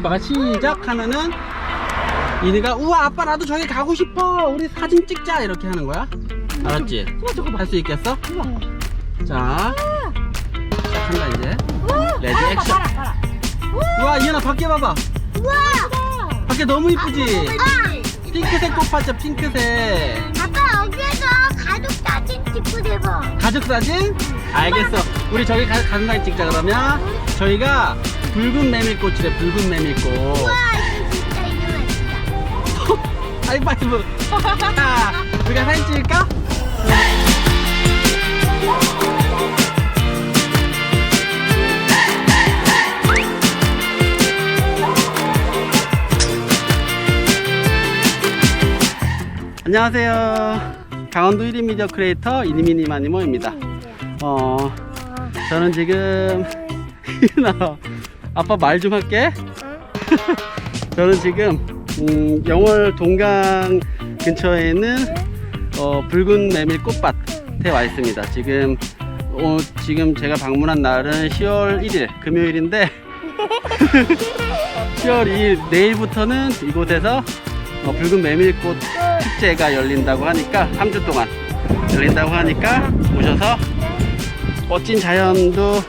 아빠가 시작 하면은 이니가 우와 아빠 나도 저기 가고 싶어. 우리 사진 찍자. 이렇게 하는 거야. 알았지? 할 수 있겠어? 자 시작한다 이제. 레디 액션. 우와. 이현아 밖에 봐봐. 우와! 밖에 너무 이쁘지? 아! 핑크색 꽃 봤죠 핑크색. 아빠 여기에서 가족 사진 찍고 대봐. 가족 사진? 알겠어. 우리 저기 가, 가족 사진 찍자 그러면. 저희가 붉은 메밀꽃이래 붉은 메밀꽃 우와 이거 진짜 이거 맛있다. 하이파이브 자 우리가 사진 찍을까? 안녕하세요 강원도 1인 미디어 크리에이터 이니미니 마니모입니다 어 저는 지금 나 아빠 말 좀 할게. 저는 지금 음, 영월 동강 근처에 있는 어, 붉은 메밀 꽃밭에 와 있습니다. 지금 어, 지금 제가 방문한 날은 10월 1일 금요일인데 10월 2일 내일부터는 이곳에서 어, 붉은 메밀꽃 축제가 열린다고 하니까 3주 동안 열린다고 하니까 오셔서 멋진 자연도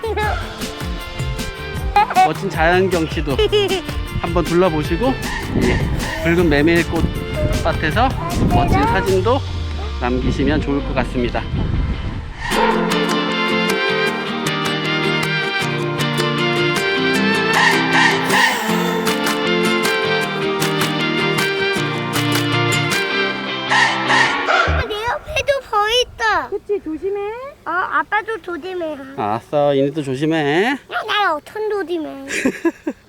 멋진 자연 경치도 한번 둘러보시고 이 붉은 메밀꽃 밭에서 멋진 사진도 남기시면 좋을 것 같습니다. 그치 조심해. 어 아빠도 조심해. 알았어, 이니도 조심해. 야, 나 어떤 조심해.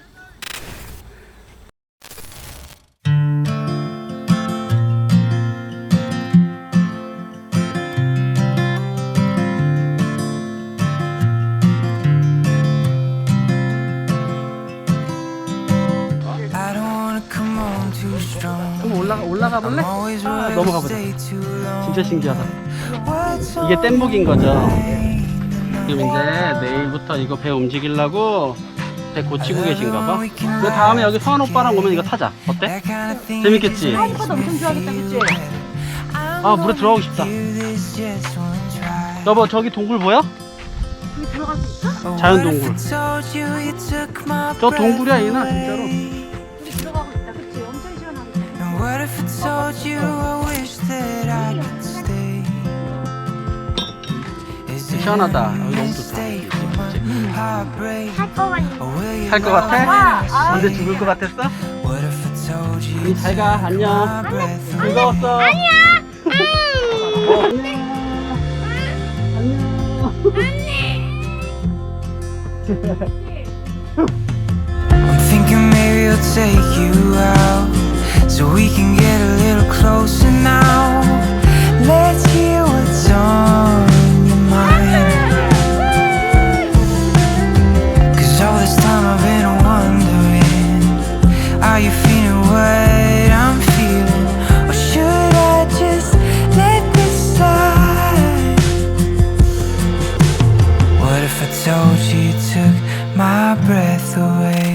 올라가 올라가 볼래? always 아, 넘어가 보자. stay too long. 진짜 신기하다. What's 이게 뗏목인 거죠. 지금 이제 내일부터 이거 배 움직이려고 배 고치고 계신가 봐. 그 다음에 여기 서한 오빠랑 오면 이거 타자. 어때? 재밌겠지? 아빠도 엄청 좋아하겠다 그치? 아, 물에 들어가고 싶다. 여보, 저기 동굴 보여? 여기 들어갈 수 있어? 자연 동굴. 저 동굴이야, 얘나 진짜로. What if I told you I wish that I could stay? Is it 시원하다. 여기 너무 좋다. mistake? 할거 같아. Or will you 살것 love 같아? me? 언제 죽을 것 같았어? What if I told you 우리 잘 가. 안녕. my breath away? 즐거웠어. 어, 안녕. I'm thinking maybe I'll take you out so we can get a little closer now. Let's hear what's on your mind. Cause all this time I've been wondering, are you feeling what I'm feeling? Or should I just let this slide? What if I told you you took my breath away?